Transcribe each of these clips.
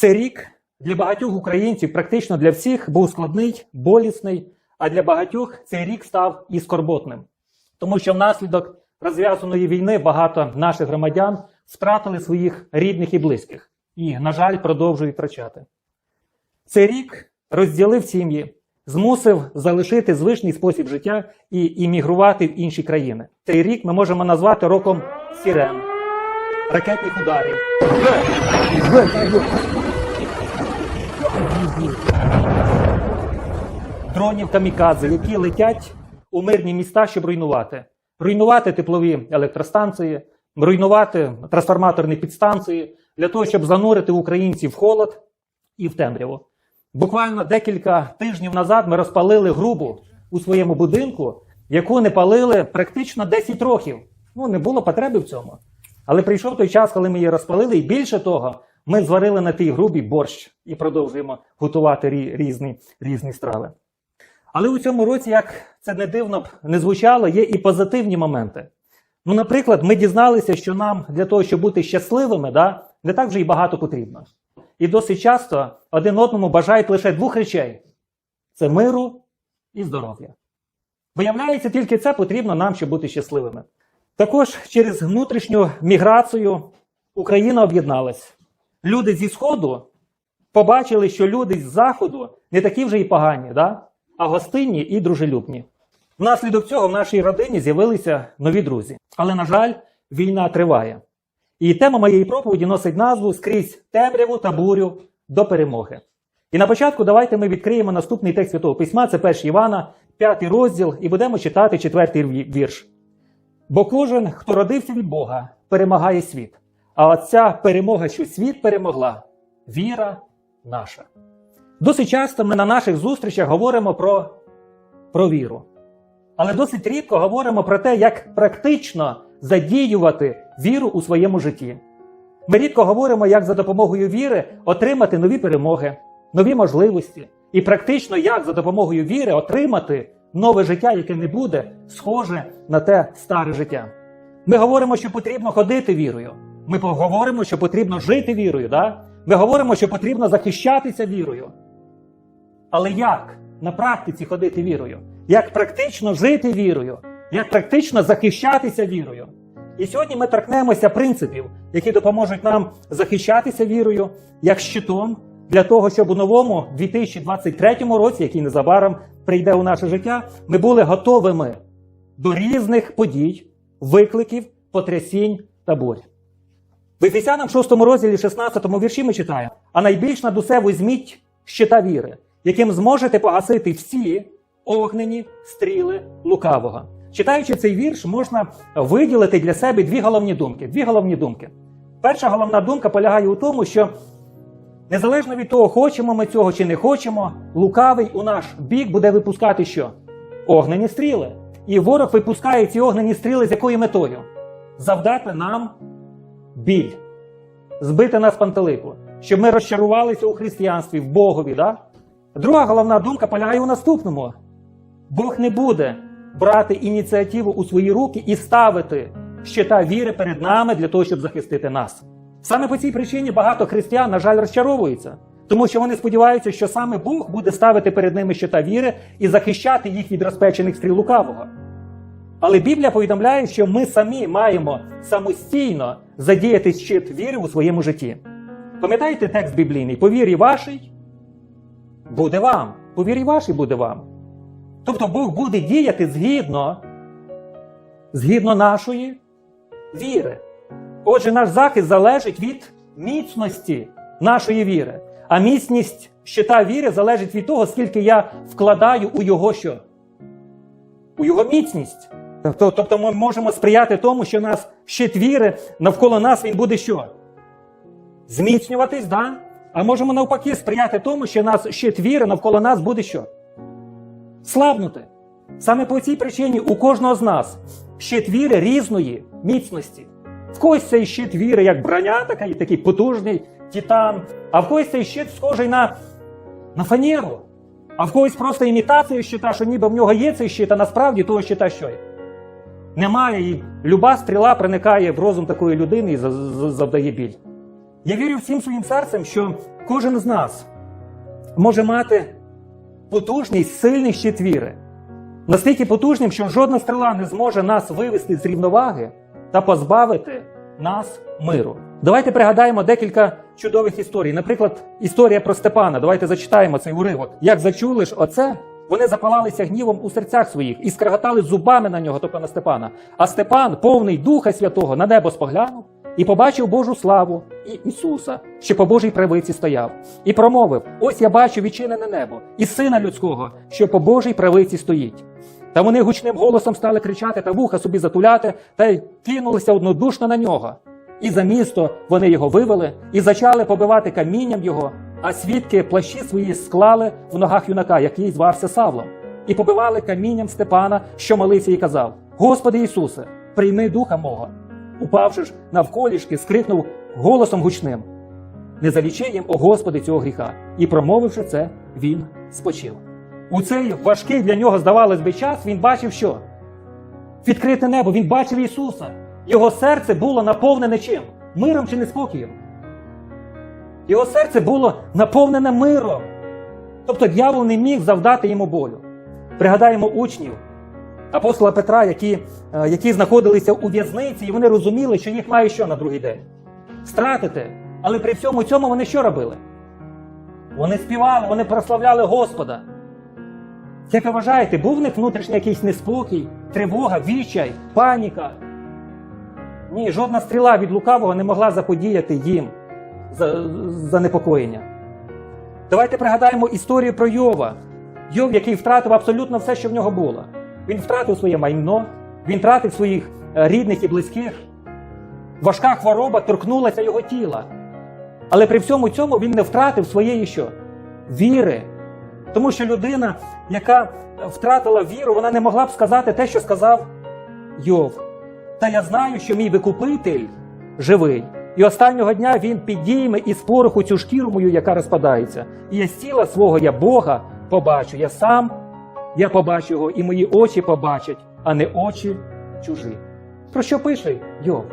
Цей рік для багатьох українців, практично для всіх, був складний, болісний, а для багатьох цей рік став і скорботним. Тому що внаслідок розв'язаної війни багато наших громадян втратили своїх рідних і близьких і, на жаль, продовжують втрачати. Цей рік розділив сім'ї, змусив залишити звичний спосіб життя і іммігрувати в інші країни. Цей рік ми можемо назвати роком сірен, ракетних ударів, дронів камікадзе, які летять у мирні міста, щоб руйнувати. Руйнувати теплові електростанції, руйнувати трансформаторні підстанції для того, щоб занурити українців в холод і в темряву. Буквально декілька тижнів назад ми розпалили грубу у своєму будинку, яку не палили практично 10 років. Ну, не було потреби в цьому. Але прийшов той час, коли ми її розпалили, і більше того, ми зварили на тій грубі борщ і продовжуємо готувати рі- різні, різні страви. Але у цьому році, як це не дивно б не звучало, є і позитивні моменти. Ну, наприклад, ми дізналися, що нам для того, щоб бути щасливими, да, не так вже й багато потрібно. І досить часто один одному бажають лише двох речей: це миру і здоров'я. Виявляється, тільки це потрібно нам, щоб бути щасливими. Також через внутрішню міграцію Україна об'єдналась. Люди зі Сходу побачили, що люди з Заходу не такі вже й погані, да? а гостинні і дружелюбні. Внаслідок цього в нашій родині з'явилися нові друзі. Але, на жаль, війна триває. І тема моєї проповіді носить назву Скрізь темряву та бурю до перемоги. І на початку давайте ми відкриємо наступний текст Святого Письма, це 1 Івана, 5 розділ, і будемо читати четвертий вірш. Бо кожен, хто родився від Бога, перемагає світ. А ця перемога, що світ перемогла, віра наша. Досить часто ми на наших зустрічах говоримо про, про віру. Але досить рідко говоримо про те, як практично задіювати віру у своєму житті. Ми рідко говоримо, як за допомогою віри отримати нові перемоги, нові можливості, і практично як за допомогою віри отримати нове життя, яке не буде схоже на те старе життя. Ми говоримо, що потрібно ходити вірою. Ми говоримо, що потрібно жити вірою. Да? Ми говоримо, що потрібно захищатися вірою. Але як на практиці ходити вірою? Як практично жити вірою? Як практично захищатися вірою? І сьогодні ми торкнемося принципів, які допоможуть нам захищатися вірою як щитом для того, щоб у новому 2023 році, який незабаром прийде у наше життя, ми були готовими до різних подій, викликів, потрясінь та бурь. В Ефесянам 6 розділі 16 вірші ми читаємо: а найбільш над усе візьміть щита віри, яким зможете погасити всі огнені стріли лукавого. Читаючи цей вірш, можна виділити для себе дві головні думки. Дві головні думки. Перша головна думка полягає у тому, що незалежно від того, хочемо ми цього чи не хочемо, лукавий у наш бік буде випускати що? Огнені стріли. І ворог випускає ці огнені стріли з якою метою? Завдати нам біль, збити нас пантелику, щоб ми розчарувалися у християнстві, в Богові. Да? Друга головна думка полягає у наступному: Бог не буде брати ініціативу у свої руки і ставити щита віри перед нами для того, щоб захистити нас. Саме по цій причині багато християн, на жаль, розчаровуються, тому що вони сподіваються, що саме Бог буде ставити перед ними щита віри і захищати їх від розпечених стріл лукавого. Але Біблія повідомляє, що ми самі маємо самостійно задіяти щит віри у своєму житті. Пам'ятаєте текст біблійний? По вірі вашій буде вам. По вірі вашій буде вам. Тобто Бог буде діяти згідно, згідно нашої віри. Отже, наш захист залежить від міцності нашої віри. А міцність щита віри залежить від того, скільки я вкладаю у його що? у його міцність. Тобто, ми можемо сприяти тому, що нас щит віри навколо нас він буде що? Зміцнюватись, да? а можемо навпаки сприяти тому, що нас щит віри навколо нас буде що? Слабнути. Саме по цій причині у кожного з нас щит віри різної міцності. В когось цей щит віри, як броня, така, такий потужний титан, а в когось цей щит схожий на, на фанеру. А в когось просто імітація щита, що ніби в нього є цей щит, а насправді того щита що є? Немає, і люба стріла проникає в розум такої людини і за- за- завдає біль. Я вірю всім своїм серцем, що кожен з нас може мати потужний, сильний щит віри. Настільки потужним, що жодна стріла не зможе нас вивести з рівноваги та позбавити нас миру. Давайте пригадаємо декілька чудових історій. Наприклад, історія про Степана. Давайте зачитаємо цей уривок. Як зачули ж оце, вони запалалися гнівом у серцях своїх і скреготали зубами на нього, тобто на Степана. А Степан, повний Духа Святого, на небо споглянув і побачив Божу славу і Ісуса, що по Божій правиці стояв, і промовив: Ось я бачу відчинене небо і сина людського, що по Божій правиці стоїть. Та вони гучним голосом стали кричати та вуха собі затуляти, та й кинулися однодушно на нього. І за місто вони його вивели і зачали побивати камінням його, а свідки плащі свої склали в ногах юнака, який звався Савлом, і побивали камінням Степана, що молився, і казав: Господи Ісусе, прийми духа мого. Упавши ж навколішки, скрикнув голосом гучним: Не залічи їм, о Господи, цього гріха. І промовивши це, він спочив. У цей важкий для нього, здавалось би, час він бачив що? Відкрите небо, він бачив Ісуса. Його серце було наповнене чим? Миром чи неспокоєм? Його серце було наповнене миром. Тобто дьявол не міг завдати йому болю. Пригадаємо учнів апостола Петра, які, е, які знаходилися у в'язниці, і вони розуміли, що їх має що на другий день? Стратити. Але при всьому цьому вони що робили? Вони співали, вони прославляли Господа. Як ви вважаєте, був в них внутрішній якийсь неспокій, тривога, відчай, паніка? Ні, жодна стріла від лукавого не могла заподіяти їм занепокоєння. Давайте пригадаємо історію про Йова. Йов, який втратив абсолютно все, що в нього було. Він втратив своє майно, він втратив своїх е, рідних і близьких. Важка хвороба торкнулася його тіла. Але при всьому цьому він не втратив своєї що? Віри. Тому що людина, яка втратила віру, вона не могла б сказати те, що сказав Йов. Та я знаю, що мій викупитель живий. І останнього дня він підійме із пороху цю шкіру мою, яка розпадається. І я з тіла свого, я Бога побачу. Я сам я побачу його, і мої очі побачать, а не очі чужі. Про що пише Йов?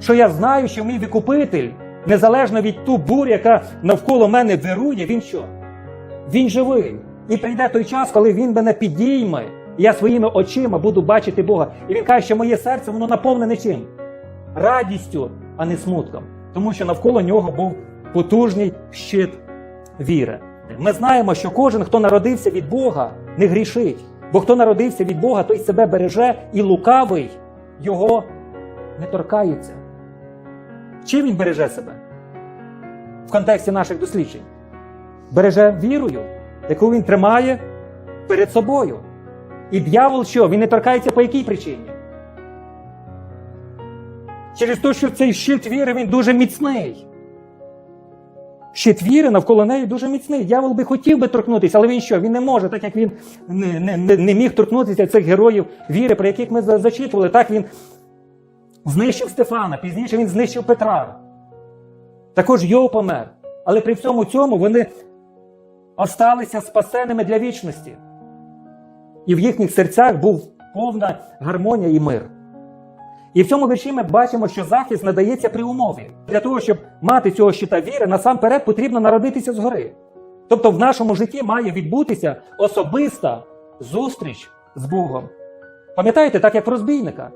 Що я знаю, що мій викупитель, незалежно від ту бурю, яка навколо мене вирує, він що? Він живий. І прийде той час, коли він мене підійме, і я своїми очима буду бачити Бога. І він каже, що моє серце воно наповнене чим? Радістю, а не смутком. Тому що навколо нього був потужний щит віри. Ми знаємо, що кожен, хто народився від Бога, не грішить. Бо хто народився від Бога, той себе береже і лукавий його не торкається. Чим він береже себе? В контексті наших досліджень. Береже вірою, яку він тримає перед собою. І дьявол що? Він не торкається по якій причині? Через те, що цей щит віри він дуже міцний. Щит віри навколо неї дуже міцний. Дьявол би хотів би торкнутися, але він що? Він не може, так як він не, не, не, міг торкнутися цих героїв віри, про яких ми зачитували. Так він знищив Стефана, пізніше він знищив Петра. Також Йов помер. Але при всьому цьому вони осталися спасеними для вічності. І в їхніх серцях був повна гармонія і мир. І в цьому вірші ми бачимо, що захист надається при умові. Для того, щоб мати цього щита віри, насамперед потрібно народитися згори. Тобто в нашому житті має відбутися особиста зустріч з Богом. Пам'ятаєте, так як розбійника.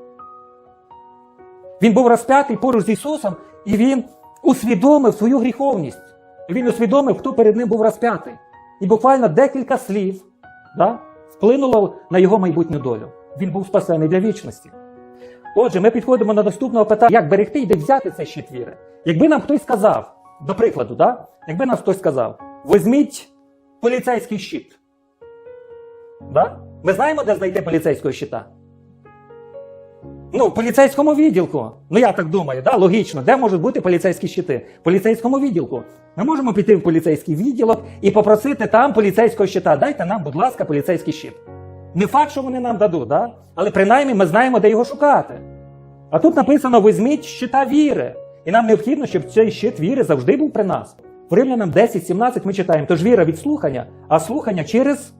Він був розп'ятий поруч з Ісусом, і він усвідомив свою гріховність. Він усвідомив, хто перед ним був розп'ятий. І буквально декілька слів да, вплинуло на його майбутню долю. Він був спасений для вічності. Отже, ми підходимо до наступного питання, як берегти і де взяти цей щит віри. Якби нам хтось сказав, до прикладу, да? якби нам хтось сказав, візьміть поліцейський щит. Да? Ми знаємо, де знайти поліцейського щита? Ну, в поліцейському відділку. Ну, я так думаю, да? логічно, де можуть бути поліцейські щити? В поліцейському відділку. Ми можемо піти в поліцейський відділок і попросити там поліцейського щита. Дайте нам, будь ласка, поліцейський щит. Не факт, що вони нам дадуть, да? але принаймні ми знаємо, де його шукати. А тут написано: візьміть щита віри. І нам необхідно, щоб цей щит віри завжди був при нас. В Римлянам 10-17 ми читаємо, тож віра від слухання, а слухання через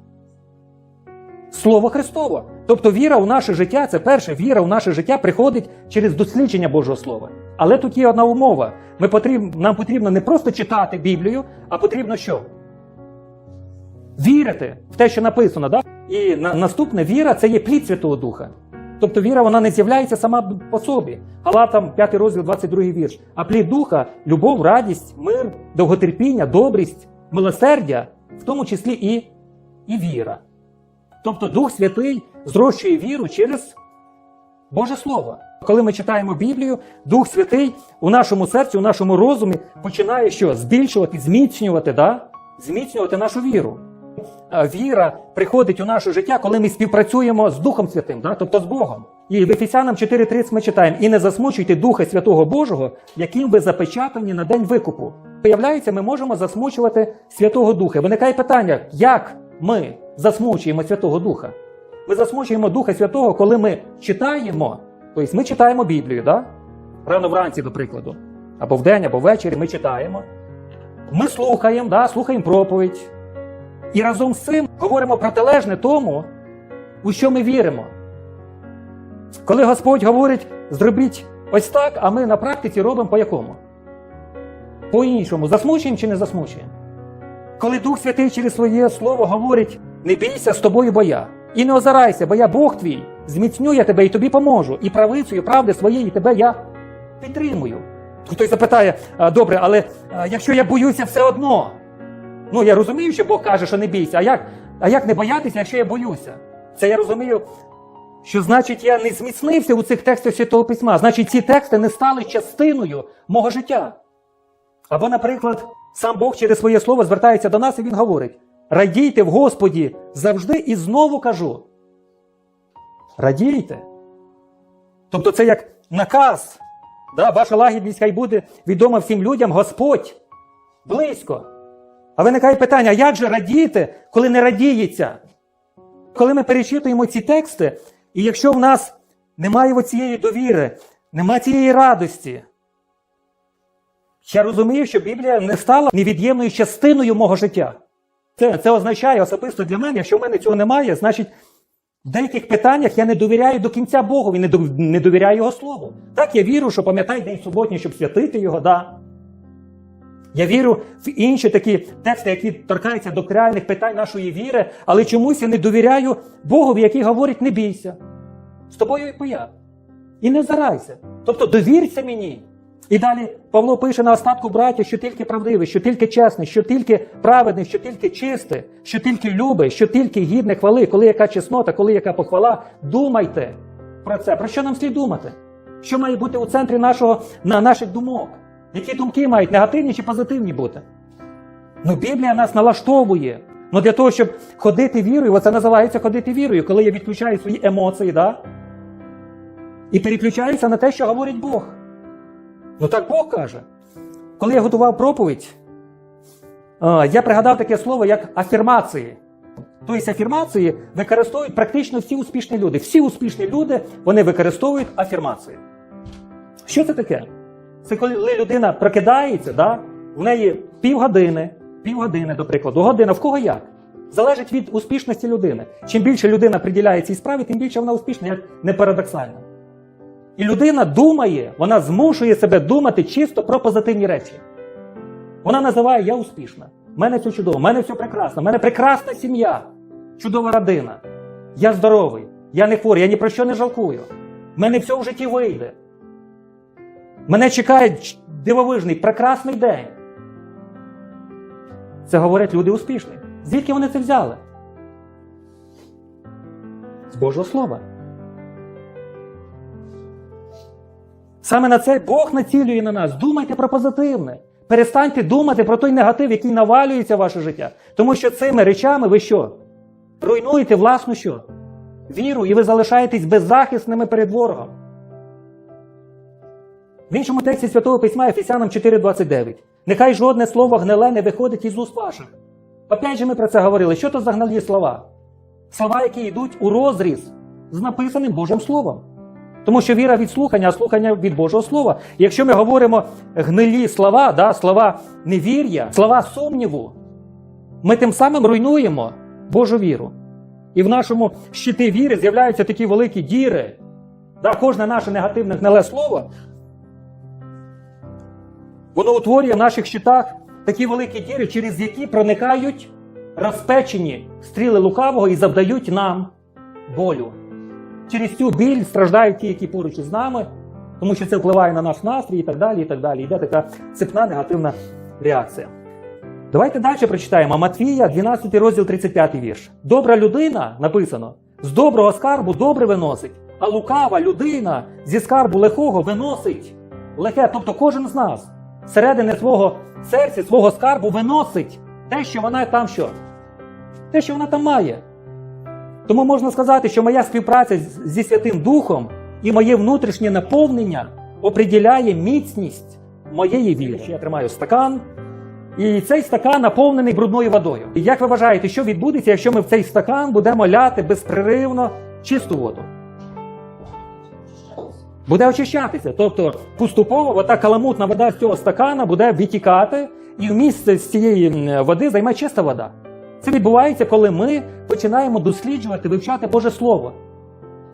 Слово Христово. Тобто віра у наше життя, це перше, віра у наше життя приходить через дослідження Божого Слова. Але тут є одна умова. Ми потріб, нам потрібно не просто читати Біблію, а потрібно що? Вірити в те, що написано. Да? І на, наступне віра це є плід Святого Духа. Тобто віра вона не з'являється сама по собі. Галатам 5 розділ, 22 вірш. А плід духа любов, радість, мир, довготерпіння, добрість, милосердя, в тому числі і, і віра. Тобто Дух Святий зрощує віру через Боже Слово. Коли ми читаємо Біблію, Дух Святий у нашому серці, у нашому розумі починає що? Збільшувати, зміцнювати, да? зміцнювати нашу віру. Віра приходить у наше життя, коли ми співпрацюємо з Духом Святим, да? тобто з Богом. І в Ефесянам 4.30 ми читаємо: і не засмучуйте Духа Святого Божого, яким ви запечатані на день викупу. Виявляється, ми можемо засмучувати Святого Духа. Виникає питання, як ми засмучуємо Святого Духа? Ми засмучуємо Духа Святого, коли ми читаємо. Тобто ми читаємо Біблію, да? рано вранці, до прикладу, або вдень, або ввечері ми читаємо. Ми слухаємо, да? слухаємо проповідь. І разом з цим говоримо протилежне тому, у що ми віримо. Коли Господь говорить, зробіть ось так, а ми на практиці робимо по якому? По-іншому. Засмучуємо чи не засмучуємо? Коли Дух Святий через своє слово говорить, не бійся з тобою, бо я. І не озирайся, бо я Бог твій, зміцню я тебе і тобі поможу. І правицею правди своєї тебе я підтримую. Хтось запитає, добре, але якщо я боюся все одно. Ну я розумію, що Бог каже, що не бійся. А як, а як не боятися, якщо я боюся? Це я розумію, що значить я не зміцнився у цих текстах Святого Письма. Значить, ці тексти не стали частиною мого життя. Або, наприклад, сам Бог через своє слово звертається до нас і він говорить: радійте в Господі завжди і знову кажу. Радійте. Тобто це як наказ. Да? Ваша лагідність хай буде відома всім людям, Господь близько. А виникає питання, як же радіти, коли не радіється? Коли ми перечитуємо ці тексти, і якщо в нас немає цієї довіри, немає цієї радості, я розумію, що Біблія не стала невід'ємною частиною мого життя. Це, це означає особисто для мене, якщо в мене цього немає, значить в деяких питаннях я не довіряю до кінця не, дов- не довіряю Його Слову. Так, я вірю, що пам'ятай день суботній, щоб святити його, да. Я вірю в інші такі тексти, які торкаються до реальних питань нашої віри, але чомусь я не довіряю Богові, який говорить: не бійся. З тобою і поя. І не зарайся. Тобто довірся мені. І далі Павло пише на остатку браття, що тільки правдивий, що тільки чесний, що тільки праведний, що тільки чистий, що тільки любий, що тільки гідне хвали, коли яка чеснота, коли яка похвала. Думайте про це. Про що нам слід думати? Що має бути у центрі нашого, на наших думок? Які думки мають негативні чи позитивні бути? Ну, Біблія нас налаштовує. Ну для того, щоб ходити вірою, оце називається ходити вірою, коли я відключаю свої емоції, да? і переключаюся на те, що говорить Бог. Ну так Бог каже. Коли я готував проповідь, я пригадав таке слово, як афірмації. Тобто афірмації використовують практично всі успішні люди. Всі успішні люди вони використовують афірмації. Що це таке? Це коли людина прокидається, да? в неї півгодини, півгодини, до прикладу, година, в кого як? Залежить від успішності людини. Чим більше людина приділяє цій справі, тим більше вона успішна, як не парадоксально. І людина думає, вона змушує себе думати чисто про позитивні речі. Вона називає Я успішна. В мене все чудово, в мене все прекрасно, в мене прекрасна сім'я, чудова родина. Я здоровий, я не хворий, я ні про що не жалкую. В мене все в житті вийде. Мене чекає дивовижний, прекрасний день. Це говорять люди успішні. Звідки вони це взяли? З Божого Слова. Саме на це Бог націлює на нас. Думайте про позитивне. Перестаньте думати про той негатив, який навалюється в ваше життя. Тому що цими речами ви що? Руйнуєте власну що? Віру, і ви залишаєтесь беззахисними перед ворогом. В іншому тексті Святого Письма Ефесянам 4.29. Нехай жодне слово гниле не виходить із уст ваших. Опять же ми про це говорили. Що то за гнилі слова? Слова, які йдуть у розріз з написаним Божим Словом. Тому що віра від слухання, а слухання від Божого Слова. І якщо ми говоримо гнилі слова, да, слова невір'я, слова сумніву, ми тим самим руйнуємо Божу віру. І в нашому щиті віри з'являються такі великі діри. Да, кожне наше негативне гниле слово Воно утворює в наших щитах такі великі діри, через які проникають розпечені стріли лукавого і завдають нам болю. Через цю біль страждають ті, які поруч із нами, тому що це впливає на наш настрій і так далі. і так далі. Йде така цепна негативна реакція. Давайте далі прочитаємо Матвія, 12 розділ 35 вірш. Добра людина, написано, з доброго скарбу добре виносить, а лукава людина зі скарбу лихого виносить лихе. Тобто кожен з нас всередини свого серця, свого скарбу виносить те, що вона там що? Те, що вона там має. Тому можна сказати, що моя співпраця зі Святим Духом і моє внутрішнє наповнення оприділяє міцність моєї віри. Я тримаю стакан, і цей стакан наповнений брудною водою. І як ви вважаєте, що відбудеться, якщо ми в цей стакан будемо ляти безпреривно чисту воду? Буде очищатися. Тобто поступово ота каламутна вода з цього стакана буде відтікати, і в місце з цієї води займе чиста вода. Це відбувається, коли ми починаємо досліджувати, вивчати Боже Слово.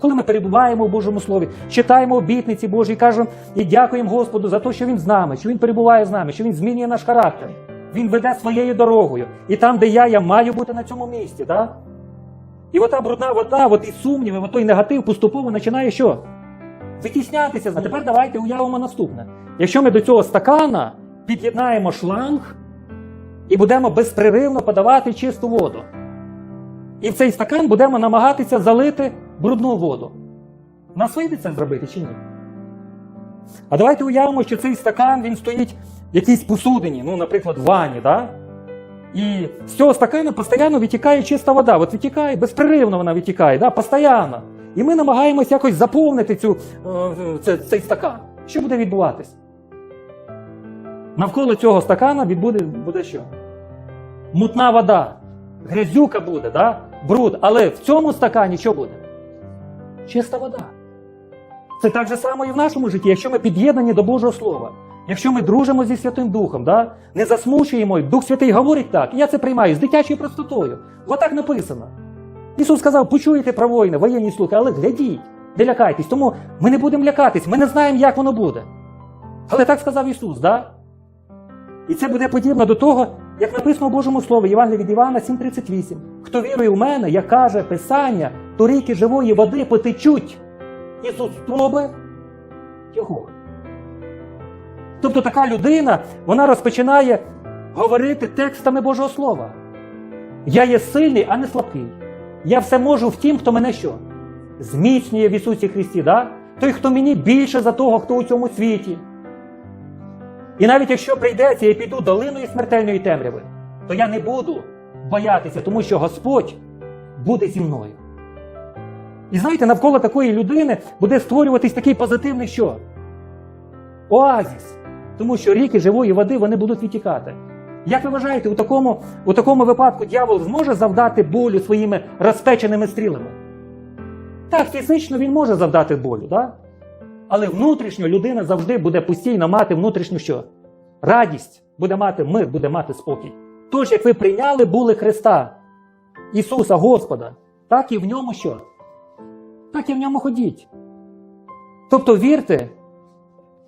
Коли ми перебуваємо в Божому Слові, читаємо обітниці Божі і кажемо і дякуємо Господу за те, що Він з нами, що Він перебуває з нами, що Він змінює наш характер. Він веде своєю дорогою. І там, де я, я маю бути на цьому місці. Да? І ота брудна вода, от і сумніви, от той негатив поступово починає що? Витіснятися. А тепер давайте уявимо наступне. Якщо ми до цього стакана під'єднаємо шланг і будемо безпреривно подавати чисту воду. І в цей стакан будемо намагатися залити брудну воду. Нас вийде це зробити чи ні? А давайте уявимо, що цей стакан він стоїть в якійсь посудині, ну, наприклад, в ванні, да? І з цього стакану постійно витікає чиста вода. От витікає, безпреривно вона витікає, да? постійно. І ми намагаємось якось заповнити цю, е, цей стакан. Що буде відбуватись? Навколо цього стакана відбуде буде що? Мутна вода. Грязюка буде, да? бруд. Але в цьому стакані що буде? Чиста вода. Це так же само і в нашому житті, якщо ми під'єднані до Божого Слова. Якщо ми дружимо зі Святим Духом, да? не засмучуємо, Дух Святий говорить так, я це приймаю з дитячою простотою. Отак написано. Ісус сказав, почуєте про воїни, воєнні слухи, але глядіть, не лякайтесь. Тому ми не будемо лякатись, ми не знаємо, як воно буде. Але так сказав Ісус, да? І це буде подібно до того, як написано в Божому Слові, Євангелія від Івана 7,38. Хто вірує в мене, як каже Писання, то ріки живої води потечуть із утроби його. Тобто така людина, вона розпочинає говорити текстами Божого Слова. Я є сильний, а не слабкий. Я все можу в тім, хто мене що? Зміцнює в Ісусі Христі, да? той, хто мені більше за того, хто у цьому світі. І навіть якщо прийдеться, я піду долиною смертельної темряви, то я не буду боятися, тому що Господь буде зі мною. І знаєте, навколо такої людини буде створюватись такий позитивний що? Оазіс. Тому що ріки живої води вони будуть відтікати. Як ви вважаєте, у такому, у такому випадку дьявол зможе завдати болю своїми розпеченими стрілами? Так, фізично він може завдати болю, да? але внутрішньо людина завжди буде постійно мати внутрішню що? Радість, буде мати мир, буде мати спокій. Тож, як ви прийняли були Христа, Ісуса Господа, так і в ньому що? Так і в ньому ходіть. Тобто вірте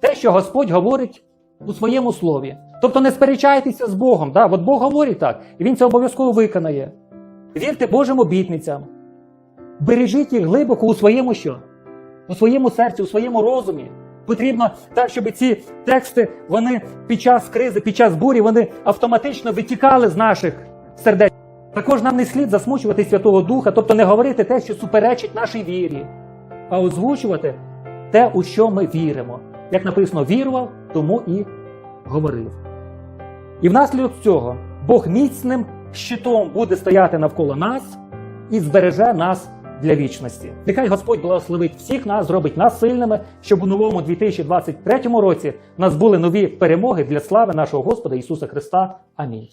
те, що Господь говорить у своєму слові. Тобто не сперечайтеся з Богом. Да? От Бог говорить так, і Він це обов'язково виконає. Вірте Божим обітницям. Бережіть їх глибоко у своєму що? У своєму серці, у своєму розумі. Потрібно так, щоб ці тексти вони під час кризи, під час бурі, вони автоматично витікали з наших сердець. Також нам не слід засмучувати Святого Духа, тобто не говорити те, що суперечить нашій вірі, а озвучувати те, у що ми віримо. Як написано, вірував, тому і говорив. І внаслідок цього Бог міцним щитом буде стояти навколо нас і збереже нас для вічності. Нехай Господь благословить всіх нас, зробить нас сильними, щоб у новому 2023 році в нас були нові перемоги для слави нашого Господа Ісуса Христа. Амінь.